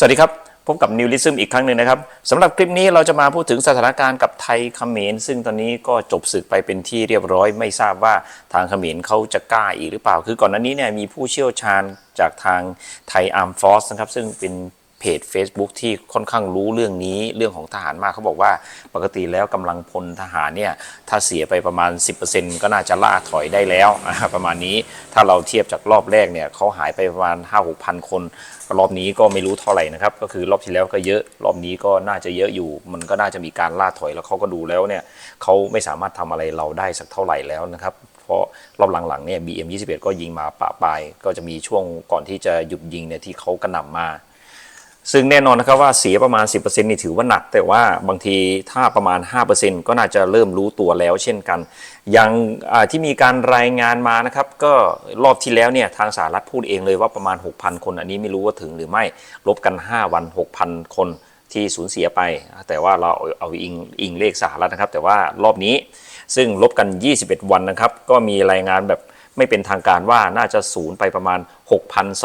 สวัสดีครับ พบกับนิวลิซึมอีกครั้งหนึ่งนะครับสำหรับคลิปนี้เราจะมาพูดถึงสถานการณ์กับไทยเขมรซึ่งตอนนี้ก็จบศึกไปเป็นที่เรียบร้อย ไม่ทราบว่าทางเขมรเขาจะกล้าอีกหรือเปล่า คือก่อนหน้านี้เนี่ยมีผู้เชี่ยวชาญจากทางไทยอาร์มฟอสนะครับซึ่งเป็น เพจ Facebook ที่ค่อนข้างรู้เรื่องนี้เรื่องของทหารมากเขาบอกว่าปกติแล้วกำลังพลทหารเนี่ยถ้าเสียไปประมาณ 10%ก็น่าจะล่าถอยได้แล้วประมาณนี้ถ้าเราเทียบจากรอบแรกเนี่ยเขาหายไปประมาณ 5 6พันคน รอบนี้ก็ไม่รู้เท่าไหร่นะครับ ก็คือรอบที่แล้วก็เยอะรอบนี้ก็น่าจะเยอะอยู่ มันก็น่าจะมีการล่าถอยแล้วเขาก็ดูแล้วเนี่ยเขาไม่สามารถทำอะไรเราได้สักเท่าไหร่แล้วนะครับเพราะรอบหลังๆเนี่ย BM 21 ก็ยิงมาปะปลาย ก็จะมีช่วงก่อนที่จะหยุดยิงเนี่ยที่เขากระหน่ำมา ซึ่งแน่นอนนะครับว่าเสียประมาณ 10%นี่ถือว่าหนัก แต่ว่าบางทีถ้าประมาณ 5%ก็น่าจะเริ่มรู้ตัวแล้วเช่นกัน อย่างที่มีการรายงานมานะครับ ก็รอบที่แล้วเนี่ยทางสหรัฐพูดเองเลยว่าประมาณ 6,000 คน อันนี้ไม่รู้ว่าถึงหรือไม่ลบกัน 5 วัน 6,000 คนที่สูญเสียไป แต่ว่าเราเอาอิงอิงเลขสหรัฐนะครับ แต่ว่ารอบนี้ซึ่งลบกัน 21 วันนะครับ ก็มีรายงานแบบ ไม่เป็นทางการว่าน่าจะสูญไปประมาณ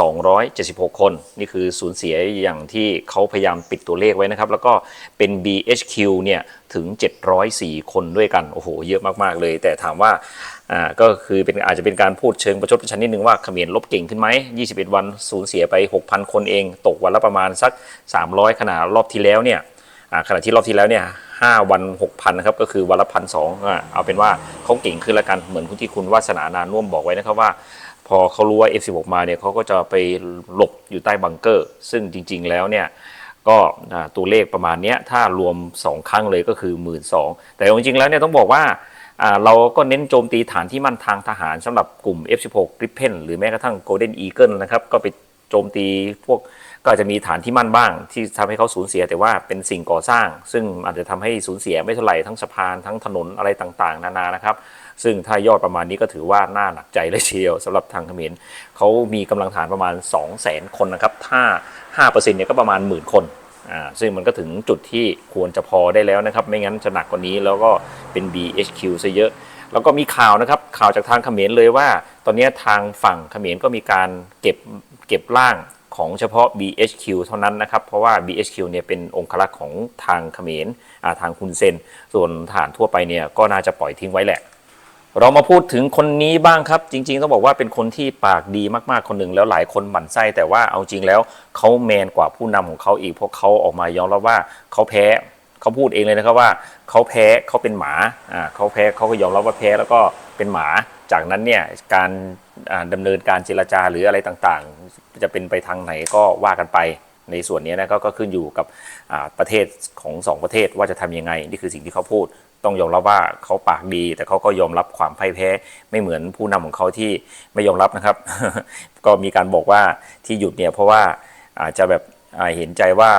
6,276 คน นี่คือสูญเสียอย่างที่เขาพยายามปิดตัวเลขไว้นะครับ แล้วก็เป็น BHQ เนี่ยถึง 704 คนด้วยกัน โอ้โห เยอะมากๆเลย แต่ถามว่าอ่าก็คือเป็นอาจจะเป็นการพูดเชิงประชดประชันนิดนึงว่าเขมรลบเก่งขึ้นไหม 21 วันสูญเสียไป 6,000 คนเอง ตกวันละประมาณสัก 300 ขนาดรอบที่แล้วเนี่ยขณะที่รอบที่แล้วเนี่ย ห้าวันหกพันนะครับก็คือวันละพันสองเอาเป็นว่าเขาเก่งขึ้นแล้วกันเหมือนที่คุณวาสนานานุ่วมบอกไว้นะครับว่า พอเขารู้ว่า F16 มาเนี่ยเขาก็จะไปหลบอยู่ใต้บังเกอร์ ซึ่งจริง ๆ แล้วเนี่ยก็ตัวเลขประมาณนี้ถ้ารวม 2 ครั้งเลยก็คือ 1 2ื่นแต่จริงๆแล้วเนี่ยต้องบอกว่าเราก็เน้นโจมตีฐานที่มั่นทางทหารสำหรับกลุ่ม F16 Gripen หรือแม้กระทั่ง Golden Eagle นะครับก็ไปโจมตีพวก ก็อาจจะมีฐานที่มั่นบ้าง ที่ทำให้เขาสูญเสียแต่ว่าเป็นสิ่งก่อสร้าง ซึ่งอาจจะทำให้สูญเสียไม่เท่าไหร่ทั้งสะพานทั้งถนนอะไรต่างๆ นานานะครับ ซึ่งถ้ายอดประมาณนี้ก็ถือว่าน่าหนักใจเลยทีเดียวสำหรับทางเขมรเขามีกำลังฐานประมาณ 2 0 0 0 0 0 คนนะครับ ถ้า 5%เนี่ยก็ประมาณหมื่นคนอ่าซึ่งมันก็ถึงจุดที่ควรจะพอได้แล้วนะครับ ไม่งั้นจะหนักกว่านี้แล้วก็เป็น BHQ ซะเยอะ แล้วก็มีข่าวนะครับ ข่าวจากทางเขมรเลยว่า ตอนนี้ทางฝั่งเขมรก็มีการเก็บเก็บร่าง ของเฉพาะ BHQ เท่านั้นนะครับ เพราะว่า BHQ เนี่ยเป็นองครักษ์ของทางเขมรทางคุณเซน ส่วนฐานทั่วไปเนี่ยก็น่าจะปล่อยทิ้งไว้แหละ เรามาพูดถึงคนนี้บ้างครับ จริง ๆ ต้องบอกว่าเป็นคนที่ปากดีมากๆคนหนึ่งแล้วหลายคนหมั่นไส้แต่ว่าเอาจริงแล้วเขาแมนกว่าผู้นำของเขาอีกเพราะเขาออกมายอมรับว่าเขาแพ้เขาพูดเองเลยนะครับว่าเขาแพ้เขาเป็นหมาอ่าเขาแพ้เขาก็ยอมรับว่าแพ้แล้วก็เป็นหมาจากนั้นเนี่ยการ ดำดำเนินการเจรจาหรืออะไรต่างๆ จะเป็นไปทางไหนก็ว่ากันไปในส่วนนี้นะก็ก็ขึ้นอยู่กับประเทศของสองประเทศว่าจะทำยังไง นี่คือสิ่งที่เขาพูด ต้องยอมรับว่าเขาปากดี แต่เขาก็ยอมรับความพ่ายแพ้ไม่เหมือนผู้นำของเขาที่ไม่ยอมรับนะครับ ก็มีการบอกว่าที่หยุดเนี่ยเพราะว่าอาจจะแบบ เห็นใจว่า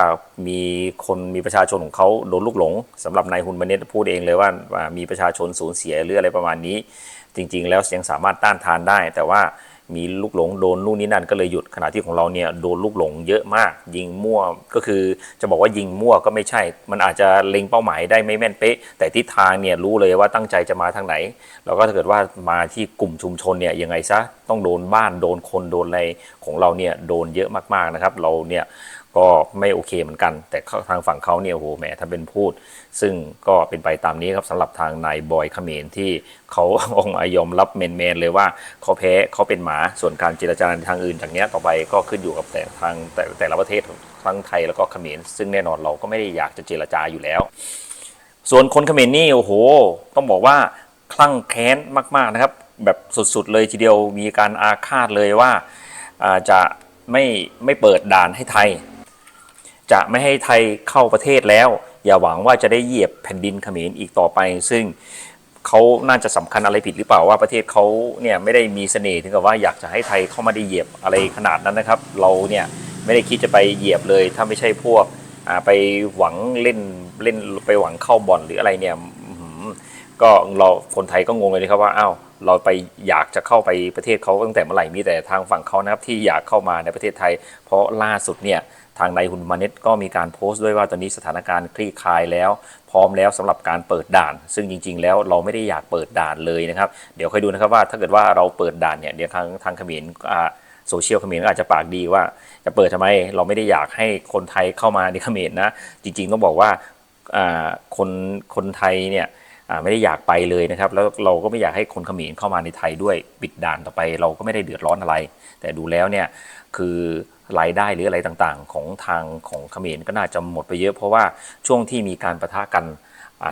มีคนมีประชาชนของเขาโดนลูกหลงสำหรับนายฮุนมาเนตพูดเองเลยว่าว่ามีประชาชนสูญเสียหรืออะไรประมาณนี้ จริง ๆ แล้วยังสามารถต้านทานได้ แต่ว่ามีลูกหลงโดนนู่นนี่นั่นก็เลยหยุดขณะที่ของเราเนี่ยโดนลูกหลงเยอะมาก ยิงมั่วก็คือจะบอกว่ายิงมั่วก็ไม่ใช่ มันอาจจะเล็งเป้าหมายได้ไม่แม่นเป๊ะ แต่ทิศทางเนี่ยรู้เลยว่าตั้งใจจะมาทางไหน แล้วก็ถ้าเกิดว่ามาที่กลุ่มชุมชนเนี่ยยังไงซะต้องโดนบ้านโดนคนโดนอะไรของเราเนี่ยโดนเยอะมากๆนะครับ เราเนี่ย ก็ไม่โอเคเหมือนกัน แต่ทางฝั่งเขาเนี่ยโอ้โหแหมถ้าเป็นพูด ซึ่งก็เป็นไปตามนี้ครับสำหรับทางนายบอยเขมรที่เขาออกมายอมรับเมนๆเลยว่าเขาแพ้เขาเป็นหมาส่วนการเจรจาทางอื่นจากเนี้ยต่อไปก็ขึ้นอยู่กับแต่ทางแต่แต่ละประเทศทั้งไทยแล้วก็เขมรซึ่งแน่นอนเราก็ไม่ได้อยากจะเจรจาอยู่แล้ว ส่วนคนเขมรนี่โอ้โห ต้องบอกว่าคลั่งแค้นมากๆนะครับ แบบสุดๆเลยทีเดียวมีการอาฆาตเลยว่าจะไม่ไม่เปิดด่านให้ไทย จะไม่ให้ไทยเข้าประเทศแล้ว อย่าหวังว่าจะได้เหยียบแผ่นดินเขมรอีกต่อไป ซึ่งเขาน่าจะสำคัญอะไรผิดหรือเปล่าว่าประเทศเขาเนี่ยไม่ได้มีเสน่ห์ถึงกับว่าอยากจะให้ไทยเข้ามาได้เหยียบอะไรขนาดนั้นนะครับ เราเนี่ยไม่ได้คิดจะไปเหยียบเลย ถ้าไม่ใช่พวกไปหวังเล่นเล่นไปหวังเข้าบ่อนหรืออะไรเนี่ยก็เราคนไทยก็งงเลยนะครับว่าอ้าวเราไปอยากจะเข้าไปประเทศเขาตั้งแต่เมื่อไหร่มีแต่ทางฝั่งเขานะครับที่อยากเข้ามาในประเทศไทย เพราะล่าสุดเนี่ย ทางนายฮุนมาเน็ตก็มีการโพสต์ด้วยว่าตอนนี้สถานการณ์คลี่คลายแล้ว พร้อมแล้วสำหรับการเปิดด่าน ซึ่งจริง ๆ แล้วเราไม่ได้อยากเปิดด่านเลยนะครับ เดี๋ยวค่อยดูนะครับว่าถ้าเกิดว่าเราเปิดด่านเนี่ยเดี๋ยวทางทางเขมรอ่าโซเชียลเขมรก็อาจจะปากดีว่าจะเปิดทำไมเราไม่ได้อยากให้คนไทยเข้ามาในเขมรนะ จริง ๆ ต้องบอกว่าคนคนไทยเนี่ย ไม่ได้อยากไปเลยนะครับ แล้วเราก็ไม่อยากให้คนเขมรเข้ามาในไทยด้วยปิดด่านต่อไป เราก็ไม่ได้เดือดร้อนอะไร แต่ดูแล้วเนี่ยคือรายได้หรืออะไรต่างๆ ของทางของเขมรก็น่าจะหมดไปเยอะ เพราะว่าช่วงที่มีการประทะกัน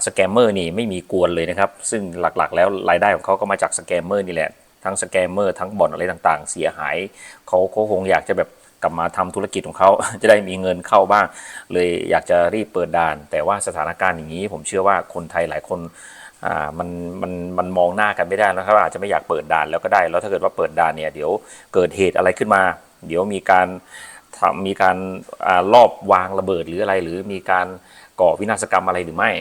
สแกมเมอร์นี่ไม่มีกวนเลยนะครับ ซึ่งหลักๆ แล้วรายได้ของเขาก็มาจากสแกมเมอร์นี่แหละทั้งสแกมเมอร์ทั้งบ่อนอะไรต่างๆ เสียหายเขาเขาคงอยากจะแบบ กลับมาทำธุรกิจของเขา จะได้มีเงินเข้าบ้าง เลยอยากจะรีบเปิดด่าน แต่ว่าสถานการณ์อย่างนี้ ผมเชื่อว่าคนไทยหลายคนมันมันมันมองหน้ากันไม่ได้นะครับอาจจะไม่อยากเปิดด่านแล้วก็ได้ แล้วถ้าเกิดว่าเปิดด่านเนี่ยเดี๋ยวเกิดเหตุอะไรขึ้นมา เดี๋ยวมีการมีการอ่ารอบวางระเบิดหรืออะไร หรือมีการก่อวินาศกรรมอะไรหรือไม่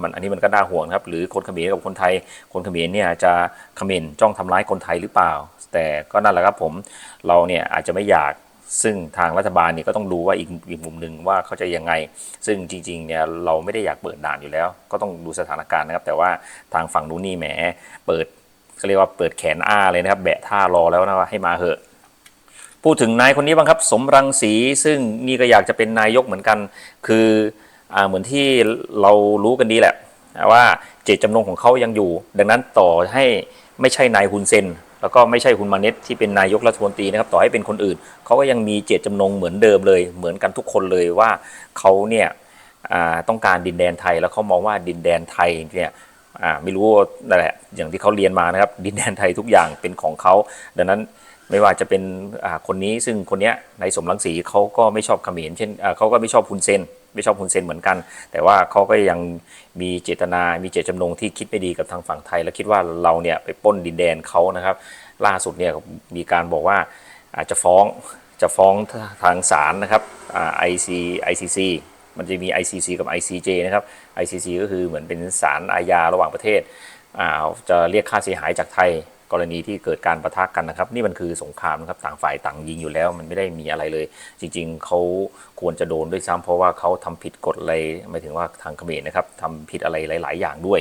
มันอันนี้มันก็น่าห่วงครับ หรือคนเขมรกับคนไทย คนเขมรเนี่ยจะเขมรจ้องทำร้ายคนไทยหรือเปล่า แต่ก็นั่นแหละครับผม เราเนี่ยอาจจะไม่อยาก ซึ่งทางรัฐบาลเนี่ยก็ต้องดูว่าอีกอีกมุมหนึ่งว่าเขาจะยังไง ซึ่งจริงๆเนี่ยเราไม่ได้อยากเปิดด่านอยู่แล้ว ก็ต้องดูสถานการณ์นะครับ แต่ว่าทางฝั่งนู้นนี่แหมเปิดเขาเรียกว่าเปิดแขนอ้าเลยนะครับ แบะท่ารอแล้วนะว่าให้มาเหอะ พูดถึงนายคนนี้บ้างครับ สมรังสีซึ่งนี่ก็อยากจะเป็นนายกเหมือนกัน คืออเหมือนที่เรารู้กันดีแหละว่าเจตจำนงของเขายังอยู่ ดังนั้นต่อให้ไม่ใช่นายฮุนเซน แล้วก็ไม่ใช่ฮุนมาเน็ตที่เป็นนายกรัฐมนตรีนะครับต่อให้เป็นคนอื่นเขาก็ยังมีเจตจำนงเหมือนเดิมเลย เหมือนกันทุกคนเลยว่าเขาเนี่ยต้องการดินแดนไทยแล้วเขามองว่าดินแดนไทยเนี่ยไม่รู้นั่นแหละอย่างที่เขาเรียนมานะครับ ดินแดนไทยทุกอย่างเป็นของเขาดังนั้นไม่ว่าจะเป็นคนนี้ซึ่งคนนี้ในสมรังสีเขาก็ไม่ชอบเขมรเช่นเขาก็ไม่ชอบฮุนเซน ไม่ชอบฮุนเซนเหมือนกัน แต่ว่าเขาก็ยังมีเจตนา มีเจตจำนงที่คิดไม่ดีกับทางฝั่งไทย และคิดว่าเราเนี่ยไปป้นดินแดนเขานะครับ ล่าสุดเนี่ยมีการบอกว่าอาจจะฟ้องจะฟ้องทางศาลนะครับไอ่า IC ICC มันจะมี ICC กับ ICJ นะครับ ICC ก็คือเหมือนเป็นศาลอาญาระหว่างประเทศจะเรียกค่าเสียหายจากไทย กรณีที่เกิดการประทะกันนะครับ นี่มันคือสงครามนะครับต่างฝ่ายต่างยิงอยู่แล้ว มันไม่ได้มีอะไรเลย จริง ๆเขาควรจะโดนด้วยซ้ำเพราะว่าเขาทำผิดกฎอะไรหมายถึงว่าทางเขมรนะครับทำผิดอะไรหลาย ๆ อย่างด้วย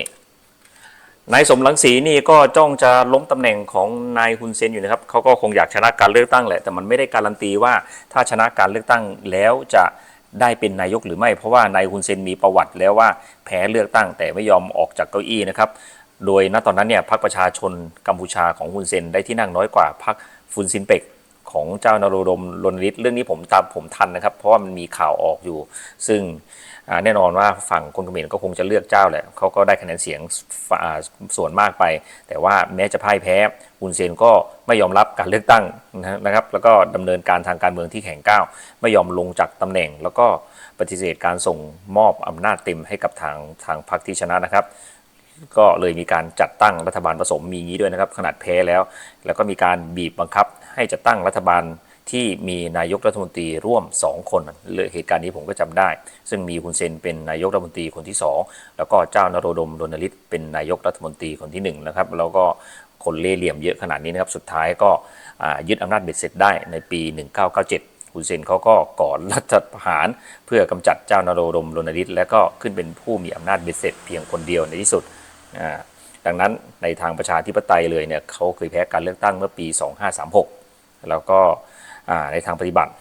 นายสมรังสีนี่ก็จ้องจะล้มตำแหน่งของนายฮุนเซนอยู่นะครับเขาก็คงอยากชนะการเลือกตั้งแหละแต่มันไม่ได้การันตีว่าถ้าชนะการเลือกตั้งแล้วจะได้เป็นนายกหรือไม่ เพราะว่านายฮุนเซนมีประวัติแล้วว่าแพ้เลือกตั้งแต่ไม่ยอมออกจากเก้าอี้นะครับ โดยณตอนนั้นเนี่ยพรรคประชาชนกัมพูชาของฮุนเซนได้ที่นั่งน้อยกว่าพรรคฟุนซินเปกของเจ้านโรดมรณฤทธิ์เรื่องนี้ผมตามผมทันนะครับ เพราะว่ามันมีข่าวออกอยู่ ซึ่งแน่นอนว่าฝั่งคนเขมรก็คงจะเลือกเจ้าแหละเขาก็ได้คะแนนเสียงส่วนมากไป แต่ว่าแม้จะพ่ายแพ้ฮุนเซนก็ไม่ยอมรับการเลือกตั้งนะครับ แล้วก็ดำเนินการทางการเมืองที่แข็งก้าว ไม่ยอมลงจากตำแหน่ง แล้วก็ปฏิเสธการส่งมอบอำนาจเต็มให้กับทางทางพรรคที่ชนะนะครับ ก็เลยมีการจัดตั้งรัฐบาลผสมมีงี้ด้วยนะครับ ขนาดแพ้แล้ว แล้วก็มีการบีบบังคับให้จัดตั้งรัฐบาลที่มีนายกรัฐมนตรีร่วม 2 คนเลยเหตุการณ์นี้ผมก็จำได้ ซึ่งมีฮุนเซนเป็นนายกรัฐมนตรีคนที่ 2 แล้วก็เจ้านโรดมรณฤทธิ์เป็นนายกรัฐมนตรีคนที่1นะครับแล้วก็คนเล่เหลี่ยมเยอะขนาดนี้นะครับสุดท้ายก็ยึดอำนาจเบ็ดเสร็จได้ในปี 1997ฮุนเซนเขาก็ก่อรัฐประหาร เพื่อกำจัดเจ้านโรดมรณฤทธิ์และก็ขึ้นเป็นผู้มีอำนาจเบ็ดเสร็จเพียงคนเดียวในที่สุด ดังนั้นในทางประชาธิปไตยเลยเนี่ยเขาเคยแพ้การเลือกตั้งเมื่อปี 2536 แล้วก็ในทางปฏิบัติ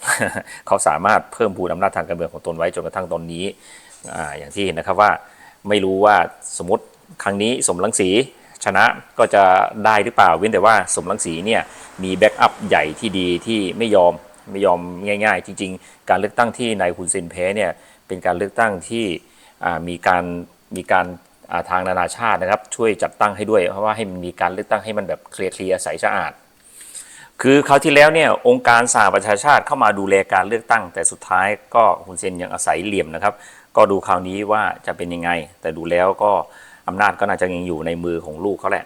เขาสามารถเพิ่มพูนอำนาจทางการเมืองของตนไว้จนกระทั่งตอนนี้ออย่างที่เห็นนะครับว่าไม่รู้ว่าสมมติครั้งนี้สมรังสีชนะก็จะได้หรือเปล่าเว้นแต่ว่าสมรังสีเนี่ยมีแบ็กอัพใหญ่ที่ดีที่ไม่ยอมไม่ยอมง่าย ๆ จริง ๆ การเลือกตั้งที่นายฮุนเซนแพ้เนี่ยเป็นการเลือกตั้งที่มีการมีการ ทางนานาชาตินะครับช่วยจัดตั้งให้ด้วย เพราะว่าให้มันมีการเลือกตั้งให้มันแบบเคลียร์เคลียร์ใสสะอาด คือคราวที่แล้วเนี่ยองค์การสหประชาชาติเข้ามาดูแลการเลือกตั้ง แต่สุดท้ายก็ฮุนเซนยังอาศัยเหลี่ยมนะครับ ก็ดูคราวนี้ว่าจะเป็นยังไง แต่ดูแล้วก็อำนาจก็น่าจะยังอยู่ในมือของลูกเขาแหละ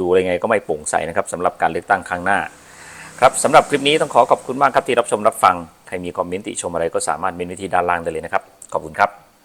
ดูยังไงก็ไม่โปร่งใสนะครับสำหรับการเลือกตั้งครั้งหน้า ครับสำหรับคลิปนี้ต้องขอขอบคุณมากครับที่รับชมรับฟัง ใครมีคอมเมนต์ติชมอะไรก็สามารถเมนไว้ที่ด้านล่างได้เลยนะครับ ขอบคุณครับ